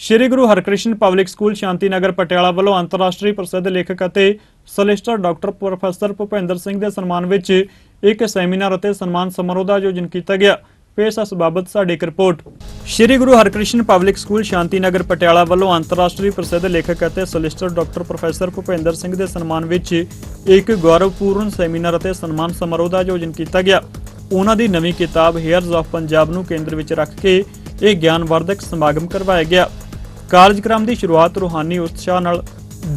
ਸ਼੍ਰੀ Guru Harkrishan public school Shanti Nagar Patiala ਵੱਲੋਂ ਅੰਤਰਰਾਸ਼ਟਰੀ ਪ੍ਰਸਿੱਧ ਲੇਖਕ ਅਤੇ solicitor doctor professor Bhupinder Singh ਦੇ ਸਨਮਾਨ ਵਿੱਚ ਇੱਕ ਸੈਮੀਨਾਰ ਅਤੇ ਸਨਮਾਨ ਸਮਾਰੋਹ ਦਾ ਆਯੋਜਨ ਕੀਤਾ ਗਿਆ। ਪੇਸ਼ ਇਸ ਬਾਬਤ ਸਾਡੀ ਇੱਕ report. Shri Guru Harkrishan public school Shanti Nagar Patiala ਵੱਲੋਂ ਅੰਤਰਰਾਸ਼ਟਰੀ ਪ੍ਰਸਿੱਧ ਲੇਖਕ ਅਤੇ solicitor doctor professor Bhupinder Singh ਦੇ ਸਨਮਾਨ ਵਿੱਚ ਇੱਕ ਗੌਰਵਪੂਰਨ ਸੈਮੀਨਾਰ ਅਤੇ ਸਨਮਾਨ ਸਮਾਰੋਹ ਦਾ ਆਯੋਜਨ ਕੀਤਾ ਗਿਆ। ਉਹਨਾਂ ਦੀ ਨਵੀਂ ਕਿਤਾਬ ਹੇਅਰਸ ਆਫ ਪੰਜਾਬ ਨੂੰ ਕੇਂਦਰ ਵਿੱਚ ਰੱਖ ਕੇ ਇਹ ਗਿਆਨਵਰਧਕ ਸਮਾਗਮ ਕਰਵਾਇਆ ਗਿਆ। ਕਾਰਜਕ੍ਰਮ ਦੀ ਸ਼ੁਰੂਆਤ ਰੂਹਾਨੀ ਉਤਸ਼ਾਹ ਨਾਲ,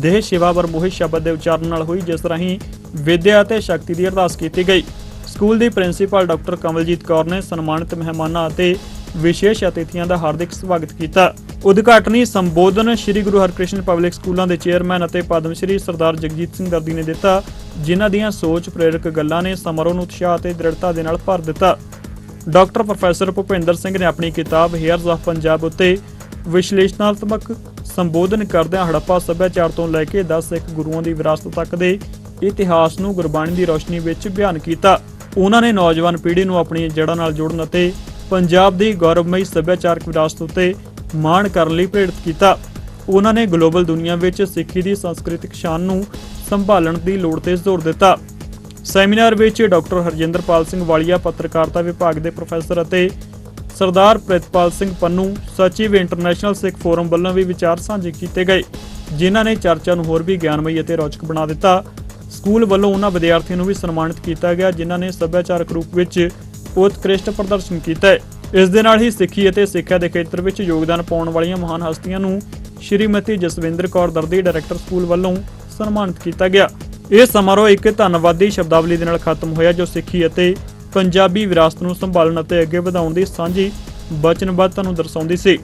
ਦੇਹ ਸੇਵਾ ਵਰਮੋਹਿ ਸ਼ਬਦ ਦੇ ਉਚਾਰਨ ਨਾਲ ਹੋਈ, ਜਿਸ ਰਾਹੀਂ ਵਿਦਿਆ ਅਤੇ ਸ਼ਕਤੀ ਦੀ ਅਰਦਾਸ ਕੀਤੀ ਗਈ। ਸਕੂਲ ਦੀ ਪ੍ਰਿੰਸੀਪਲ ਡਾਕਟਰ ਕਮਲਜੀਤ ਕੌਰ ਨੇ ਸਨਮਾਨਿਤ ਮਹਿਮਾਨਾਂ ਅਤੇ ਵਿਸ਼ੇਸ਼ ਅਤਿਥੀਆਂ ਦਾ ਹਾਰਦਿਕ ਸਵਾਗਤ ਕੀਤਾ। ਉਦਘਾਟਨੀ ਸੰਬੋਧਨ ਸ੍ਰੀ ਗੁਰੂ ਹਰਕ੍ਰਿਸ਼ਨ ਪਬਲਿਕ ਸਕੂਲਾਂ ਦੇ ਚੇਅਰਮੈਨ ਅਤੇ ਪਦਮ ਸ਼੍ਰੀ ਸਰਦਾਰ ਜਗਜੀਤ ਸਿੰਘ ਦਰਦੀ ਨੇ ਦਿੱਤਾ, ਜਿਨ੍ਹਾਂ ਦੀਆਂ ਸੋਚ ਪ੍ਰੇਰਕ ਗੱਲਾਂ ਨੇ ਸਮਾਰੋਹ ਨੂੰ ਉਤਸ਼ਾਹ ਅਤੇ ਦ੍ਰਿੜਤਾ ਦੇ ਨਾਲ ਭਰ ਦਿੱਤਾ। ਡਾਕਟਰ ਪ੍ਰੋਫੈਸਰ ਭੁਪਿੰਦਰ ਸਿੰਘ ਨੇ ਆਪਣੀ ਕਿਤਾਬ ਹੇਅਰਸ ਆਫ ਪੰਜਾਬ ਉੱਤੇ ਵਿਸ਼ਲੇਸ਼ਣਾਤਮਕ ਸੰਬੋਧਨ ਕਰਦਿਆਂ ਹੜੱਪਾ ਸੱਭਿਆਚਾਰ ਤੋਂ ਲੈ ਕੇ 10 ਸਿੱਖ ਗੁਰੂਆਂ ਦੀ ਵਿਰਾਸਤ ਤੱਕ ਦੇ ਇਤਿਹਾਸ ਨੂੰ ਗੁਰਬਾਣੀ ਦੀ ਰੋਸ਼ਨੀ ਵਿੱਚ ਬਿਆਨ ਕੀਤਾ। ਉਹਨਾਂ ਨੇ ਨੌਜਵਾਨ ਪੀੜ੍ਹੀ ਨੂੰ ਆਪਣੀਆਂ ਜੜ੍ਹਾਂ ਨਾਲ ਜੋੜਨ ਅਤੇ ਪੰਜਾਬ ਦੀ ਗੌਰਵਮਈ ਸੱਭਿਆਚਾਰਕ ਵਿਰਾਸਤ ਉੱਤੇ ਮਾਣ ਕਰਨ ਲਈ ਪ੍ਰੇਰਿਤ ਕੀਤਾ। ਉਹਨਾਂ ਨੇ ਗਲੋਬਲ ਦੁਨੀਆ ਵਿੱਚ ਸਿੱਖੀ ਦੀ ਸੰਸਕ੍ਰਿਤਿਕ ਸ਼ਾਨ ਨੂੰ ਸੰਭਾਲਣ ਦੀ ਲੋੜ ਤੇ ਜ਼ੋਰ ਦਿੱਤਾ। ਸੈਮੀਨਾਰ ਵਿੱਚ ਡਾਕਟਰ ਹਰਜਿੰਦਰਪਾਲ ਸਿੰਘ ਵਾਲੀਆ, ਪੱਤਰਕਾਰਤਾ ਵਿਭਾਗ ਦੇ ਪ੍ਰੋਫੈਸਰ ਅਤੇ ਸਰਦਾਰ ਪ੍ਰਿਤਪਾਲ ਸਿੰਘ ਪੰਨੂ, ਸਚਿਵ ਇੰਟਰਨੈਸ਼ਨਲ ਸਿੱਖ ਫੋਰਮ ਵੱਲੋਂ ਵੀ ਵਿਚਾਰ ਸਾਂਝੇ ਕੀਤੇ ਗਏ, ਜਿਨ੍ਹਾਂ ਨੇ ਚਰਚਾ ਨੂੰ ਹੋਰ ਵੀ ਗਿਆਨਮਈ ਅਤੇ ਰੌਚਕ ਬਣਾ ਦਿੱਤਾ। ਸਕੂਲ ਵੱਲੋਂ ਉਹਨਾਂ ਵਿਦਿਆਰਥੀਆਂ ਨੂੰ ਵੀ ਸਨਮਾਨਿਤ ਕੀਤਾ ਗਿਆ, ਜਿਨ੍ਹਾਂ ਨੇ ਸੱਭਿਆਚਾਰਕ ਰੂਪ ਵਿੱਚ ਉਤਕ੍ਰਿਸ਼ਟ ਪ੍ਰਦਰਸ਼ਨ ਕੀਤਾ ਹੈ। ਇਸ ਦੇ ਨਾਲ ਹੀ ਸਿੱਖੀ ਅਤੇ ਸਿੱਖਿਆ ਦੇ ਖੇਤਰ ਵਿੱਚ ਯੋਗਦਾਨ ਪਾਉਣ ਵਾਲੀਆਂ ਮਹਾਨ ਹਸਤੀਆਂ ਨੂੰ ਸ਼੍ਰੀਮਤੀ ਜਸਵਿੰਦਰ ਕੌਰ ਦਰਦੀ ਡਾਇਰੈਕਟਰ ਸਕੂਲ ਵੱਲੋਂ ਸਨਮਾਨਿਤ ਕੀਤਾ ਗਿਆ। ਇਹ ਸਮਾਰੋਹ ਇੱਕ ਧੰਨਵਾਦੀ ਸ਼ਬਦਾਵਲੀ ਦੇ ਨਾਲ ਖਤਮ ਹੋਇਆ, ਜੋ ਸਿੱਖੀ ਅਤੇ ਪੰਜਾਬੀ ਵਿਰਾਸਤ ਨੂੰ ਸੰਭਾਲਣ ਅਤੇ ਅੱਗੇ ਵਧਾਉਣ ਦੀ ਸਾਂਝੀ ਵਚਨਬੱਧਤਾ ਨੂੰ ਦਰਸਾਉਂਦੀ ਸੀ।